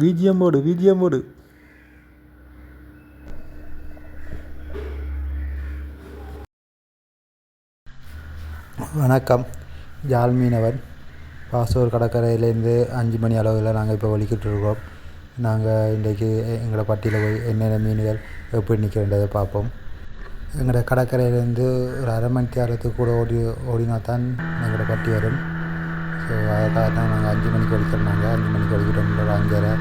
BGM போடு BGM போடு வணக்கம். யாழ் மீனவன் பாசூர் கடற்கரையிலேருந்து அஞ்சு மணி அளவில் நாங்கள் இப்போ வலிக்கிட்டு இருக்கோம் நாங்கள் இன்றைக்கு எங்களோட பட்டியில் போய் என்னென்ன மீன்கள் எப்படி நிற்கின்றதை பார்ப்போம். எங்களோட கடற்கரையிலேருந்து ஒரு அரை மணி தேரத்துக்கு கூட ஓடி ஓடினா தான் எங்களோட பட்டி வரும். அதுக்காக தான் நாங்கள் அஞ்சு மணிக்கு எடுத்துருந்தாங்க. அஞ்சு மணிக்கு வலிக்கிட்டோம் ஒரு அஞ்சரை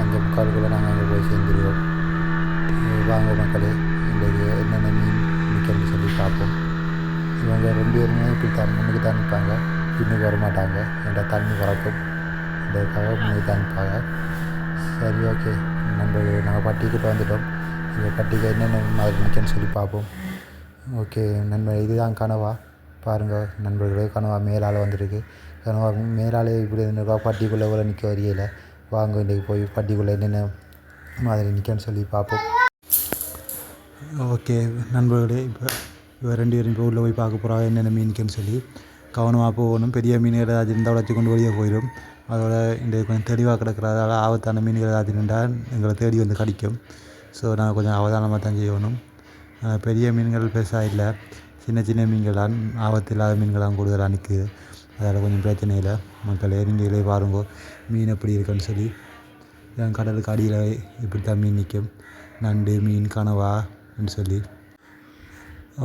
அஞ்சு முக்காலுக்குள்ளே நாங்கள் அங்கே போய் சேர்ந்துருவோம். வாங்க மக்களே இன்றைக்கு என்னென்ன மீன் நிற்கிறதுன்னு சொல்லி பார்ப்போம். இவங்க ரெண்டு பேருமே இப்படி தான் முன்னுக்கு தான் நிற்பாங்க. பின்னுக்கு வர மாட்டாங்க என்கிட்ட தண்ணி பறக்கும். இதுக்காக முன்னுக்கு தான் நிற்பாங்க. சரி ஓகே. நம்ம நாங்கள் பட்டிக்கிட்ட வந்துட்டோம். இந்த பட்டிக்கு என்னென்ன மாதிரி நிற்கன்னு சொல்லி பார்ப்போம். ஓகே நண்பர் இதுதான் கனவா. பாருங்கள் நண்பர்களே கனவா மேலால் வந்திருக்கு. கனவா மேலாலே இப்படி இருக்கா பட்டிக்குள்ளே கூட நிற்க வரையில வாங்க இன்றைக்கு போய் பட்டிக்குள்ளே என்னென்ன மாதிரி நிற்கன்னு சொல்லி பார்ப்போம் ஓகே நண்பர்களே இப்போ இவர் ரெண்டு பேரும் இப்போ உள்ளே போய் பார்க்க போகிறாங்க என்னென்ன மீனுக்குன்னு சொல்லி கவனமாக போகணும் பெரிய மீன்கள் ஏதாச்சும் இருந்தால் வளர்ச்சி கொண்டு வெளியே போயிடும் அதோட இந்த கொஞ்சம் தெளிவாக கிடக்கிறதால ஆபத்தான மீன்கள் ஏதாச்சும் இருந்தால் எங்களை தேடி வந்து கடிக்கும் ஸோ நாங்கள் கொஞ்சம் அவதானமாக தான் செய்யணும் பெரிய மீன்கள் பெருசாக இல்லை சின்ன சின்ன மீன்கள் தான் ஆபத்து இல்லாத மீன்களாம் கூடுதலாக நிற்குது அதில் கொஞ்சம் பிரச்சனை இல்லை. மக்களே நீங்களே பாருங்க. மீன் எப்படி இருக்குன்னு சொல்லி. என் கடலுக்கு அடியில் இப்படி தான் மீன் நிற்கும். நண்டு மீன் கனவான்னு சொல்லி.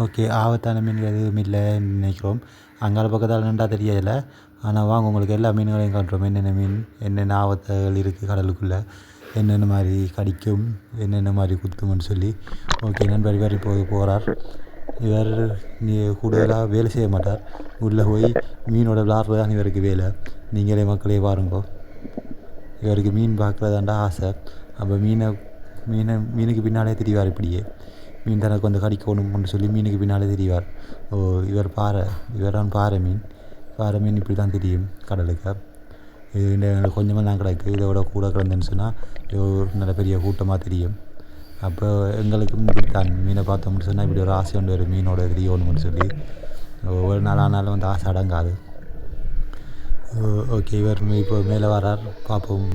ஓகே ஆபத்தான மீன்கள் எதுவும் இல்லைன்னு நினைக்கிறோம். அங்கால பக்கத்தால் நின்றா தெரியல ஆனால் வாங்க உங்களுக்கு எல்லா மீன்களையும் காட்டுறோம் என்னென்ன மீன் என்னென்ன ஆபத்துகள் இருக்குது கடலுக்குள்ளே. என்னென்ன மாதிரி கடிக்கும் என்னென்ன மாதிரி குத்தும்னு சொல்லி. ஓகே நண்பர் வரி போய் போகிறார் இவர் நீ கூடுதலாக வேலை செய்ய மாட்டார். உள்ளே போய் மீனோட விளாட்றது தான் இவருக்கு வேலை. நீங்களே மக்களே பாருங்கோ. இவருக்கு மீன் பார்க்குறதாண்டா ஆசை. அப்போ மீனை மீனை மீனுக்கு பின்னாலே தெரிவார் இப்படியே. மீன் தனக்கு வந்து கடிக்கணும்னு சொல்லி மீனுக்கு பின்னாலே தெரிவார். ஓ இவர் பாறை இவரான் பாறை மீன். பாறை மீன் இப்படி தான் தெரியும் கடலுக்கு. இது கொஞ்சமாக தான் கிடக்கு. இதோட கூட கிடந்துன்னு சொன்னால் இது ஒரு நல்ல பெரிய கூட்டமாக தெரியும். அப்போ எங்களுக்கும் இப்படி தான் மீனை பார்த்தோம்னு சொன்னால் இப்படி ஒரு ஆசை ஒன்று ஒரு மீனோட தெரியணும்னு சொல்லி. ஒவ்வொரு நாள் ஆனாலும் வந்து ஆசை அடங்காது. ஓகே இவர் இப்போ மேலே வரார் பார்ப்போம்.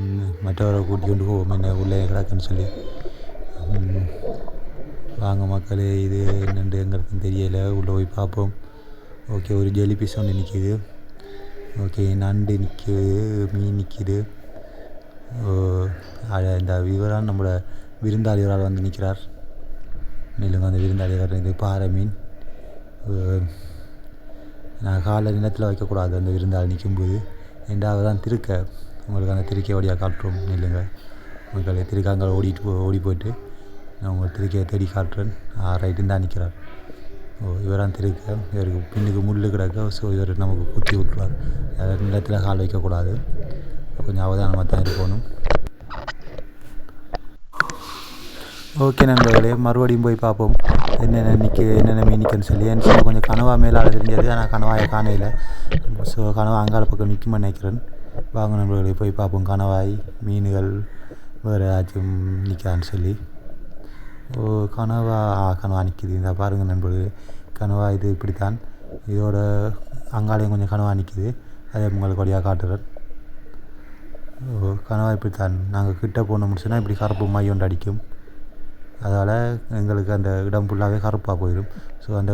மற்றவரை கூட்டி கொண்டு போவோம் என்ன உள்ளே கிடக்குன்னு சொல்லி. வாங்க மக்களே இது என்னென்று எங்களுக்கும் தெரியலை. உள்ளே போய் பார்ப்போம். ஓகே ஒரு ஜெலி பீஸ் ஒன்று நிற்கிது ஓகே நண்டு நிற்கிது மீன் நிற்கிது ஓ, இந்த விவரம் நம்மளோட விருந்தாளிகளால் வந்து நிற்கிறார். மேலும் அந்த விருந்தாளிகள் இது பாறை மீன் நான் காலை நிலத்தில் வைக்கக்கூடாது. அந்த விருந்தாளி நிற்கும்போது ரெண்டாவது தான் திருக்க. உங்களுக்கு அந்த திருக்கை வழியாக காட்டுறோம். நில்லுங்க. உங்களுக்கு திருக்காங்க ஓடிட்டு போ ஓடி போயிட்டு நான் உங்களுக்கு திருக்கையை தேடி காட்டுறேன். ரைட்டுன்னு தான் நிற்கிறார் ஓ இவரான் திருக்க. இவருக்கு பின்னுக்கு முள் கிடக்க. ஸோ இவர் நமக்கு குத்தி விட்டுருவார். நிலத்தில் கால் வைக்கக்கூடாது. கொஞ்சம் அவதானமாக தான் இருக்கணும். ஓகே நண்பர்களே மறுபடியும் போய் பார்ப்போம். என்னென்ன நிற்கு என்னென்ன மீன் நிற்குன்னு சொல்லி. எனக்கு சொல்ல கொஞ்சம் கனவா மேலால் தெரிஞ்சது ஆனால் கனவாயை காணையில் ஸோ கனவா அங்கால பக்கம் நிற்குமா நினைக்கிறேன். வாங்க நண்பர்களே போய் பார்ப்போம். கனவாய் மீன்கள் வேறு ஏதாச்சும் நிற்கான்னு சொல்லி. ஓ கனவா கனவா நிற்கிது இந்த பாருங்கள் நண்பர்களே கனவா இது இப்படித்தான். இதோட அங்காலையும் கொஞ்சம் கனவா நிற்கிது அதை உங்களுக்கு வழியாக காட்டுறேன். ஓ கனவா இப்படித்தான். நாங்கள் கிட்ட போன முடிச்சுன்னா இப்படி கருப்பு மையோண்டு அடிக்கும். அதால் எங்களுக்கு அந்த இடம் ஃபுல்லாகவே கருப்பாக போயிடும் ஸோ அந்த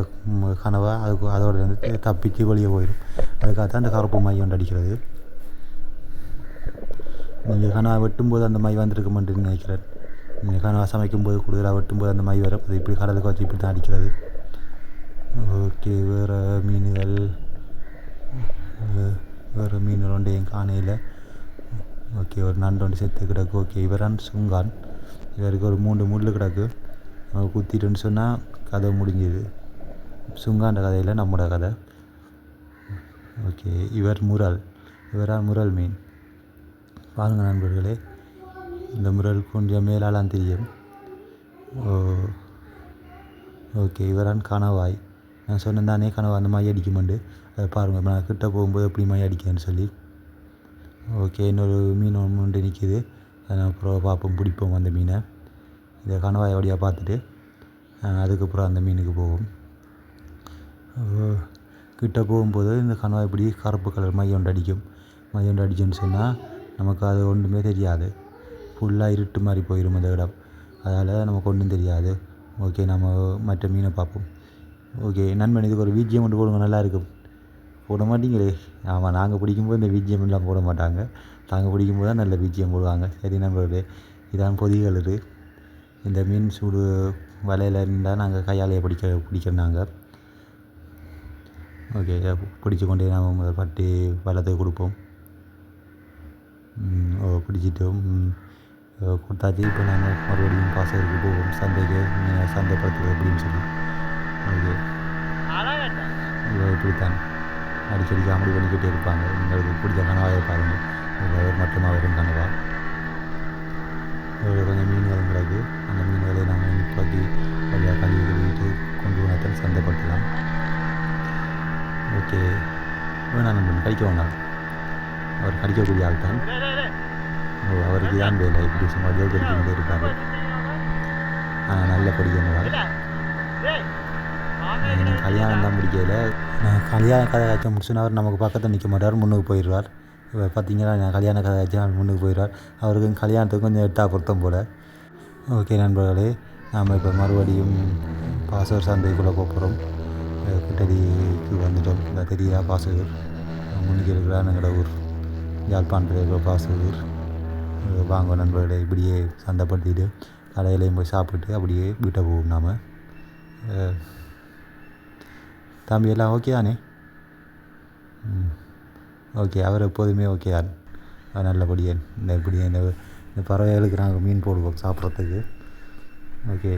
கனவை அதுக்கு அதோட இருந்து தப்பிச்சு வெளியே போயிடும் அதுக்காக தான் அந்த கருப்பு மை ஒன்று அடிக்கிறது. நீங்கள் கனவா வெட்டும்போது அந்த மை வந்திருக்க மாட்டேன்னு நினைக்கிறேன். நீங்கள் கனவை சமைக்கும்போது கூடுதலாக வெட்டும்போது அந்த மை வரும். அது இப்படி கடலுக்கு வச்சு இப்படி தான் அடிக்கிறது. ஓகே வேறு மீன்கள். வேறு மீன்கள் ஒன்று என் காணையில். ஓகே ஒரு நண்டு ஒன்று செத்து கிடக்கு. ஓகே இவரான் சுங்கான். இவருக்கு ஒரு மூன்று முள் கிடக்கு. அவன் குத்திட்டுன்னு சொன்னால் கதை முடிஞ்சுது. சுங்காண்ட கதையில் நம்மளோட கதை. ஓகே இவர் முரல். இவரா முரல் மீன். பாருங்கள் நண்பர்களே இந்த முரல் கொஞ்சம் மேலாலாம் தெரியும். ஓ ஓகே இவரான் கனவாய் நான் சொன்னேன் தானே கனவா அந்த மாதிரி அடிக்குமெண்டு. அதை பாருங்கள் இப்போ நான் கிட்ட போகும்போது எப்படி மாதிரி அடிக்கேன்னு சொல்லி. ஓகே இன்னொரு மீன் ஒன்று நிற்கிது அப்புறம் பார்ப்போம் பிடிப்போம் அந்த மீனை. இதை கணவாய் வழியாக பார்த்துட்டு அதுக்கப்புறம் அந்த மீனுக்கு போவோம். கிட்ட போகும்போது இந்த கணவாய் இப்படி கருப்பு கலர் மையொண்டு அடிக்கும். மையொண்டு அடிச்சுன்னு சொன்னால் நமக்கு அது ஒன்றுமே தெரியாது. ஃபுல்லாக இருட்டு மாதிரி போயிடும் அந்த இடம். அதால் நமக்கு ஒன்றும் தெரியாது. ஓகே நம்ம மற்ற மீனை பார்ப்போம். ஓகே நண்பன் இதுக்கு ஒரு விஜிஎம் மட்டும் போடுங்க நல்லா இருக்கும். போட மாட்டீங்களே? ஆமாம் நாங்கள் பிடிக்கும்போது இந்த வீஜியம் எல்லாம் போட மாட்டாங்க. நாங்கள் பிடிக்கும்போது தான் நல்ல விஜிஎம் போடுவாங்க. சரி நண்பர்களே இதான் பொதிகள் இது. இந்த மீன் சூடு வலையில் இருந்தால் நாங்கள் கையாலேயே பிடிக்க பிடிக்கிறோம் நாங்கள் ஓகே பிடிச்சி கொண்டே நாம் பட்டி வளத்துக்கு கொடுப்போம். ஓ பிடிச்சிட்டோம். கொடுத்தாச்சு. இப்போ நாங்கள் மறுபடியும் பாசத்துக்கு போவோம். சந்தைக்கு மீனை சந்தைப்படுத்துறது அப்படின்னு சொல்லி. ஓகே. இப்படித்தான். அடிக்கடி காமெடி பண்ணிக்கிட்டே இருப்பாங்க. எங்களுக்கு பிடிச்ச கனவாக பாருங்க. அவர் மட்டுமா அவரும் கனவா? இதில் கொஞ்சம் மீன்களும் கிடக்கு அந்த மீன்களை நாங்கள் இப்போக்கி வழியாக கழுவி கழுவிட்டு கொண்டு வந்து சந்தைப்படுத்தலாம். ஓகே. வேணாம் நண்பன் கடிக்க வேண்டாம் அவர் கடிக்கக்கூடிய ஆள் தான் ஓ அவருக்கு தான் வேலை. இப்படி சும்மா ஜோக் எடுத்துக்கிட்டே இருப்பார் ஆனால் நல்ல படிக்கிறவங்க எனக்கு கல்யாணம் தான் முடிக்கல. நான் கல்யாண கதை காய்ச்சல் முடிச்சுன்னா அவர் நமக்கு பக்கத்தில் நிற்க மாட்டார் முன்னுக்கு போயிடுவார். இப்போ பார்த்தீங்கன்னா நான் கல்யாண கதை காய்ச்சல் முன்னுக்கு போயிடுவார். அவருக்கும் கல்யாணத்துக்கு கொஞ்சம் எட்டாக பொருத்தம் போல். ஓகே நண்பர்களே நாம் இப்போ மறுபடியும் பாசவர் சந்தைக்குள்ளே போகிறோம் கிட்டடிக்கு வந்துட்டோம். இந்த தெரியா பாசகர் முன்னுக்கு இருக்கிறா எங்களோட ஊர். யாழ்ப்பாணத்தில் இருக்கிற பாசகர் வாங்க நண்பர்களே இப்படியே சந்தைப்படுத்திட்டு கடையிலையும் போய் சாப்பிட்டு அப்படியே வீட்டை போவோம் நாம். தம்பி எல்லாம் ஓகே தானே? ம். ஓகே அவர் எப்போதுமே ஓகே தான் அவர் நல்லபடியாக இந்த இப்படி இந்த இந்த பறவைகளுக்கு நாங்கள் மீன் போடுவோம் சாப்பிட்றதுக்கு. ஓகே.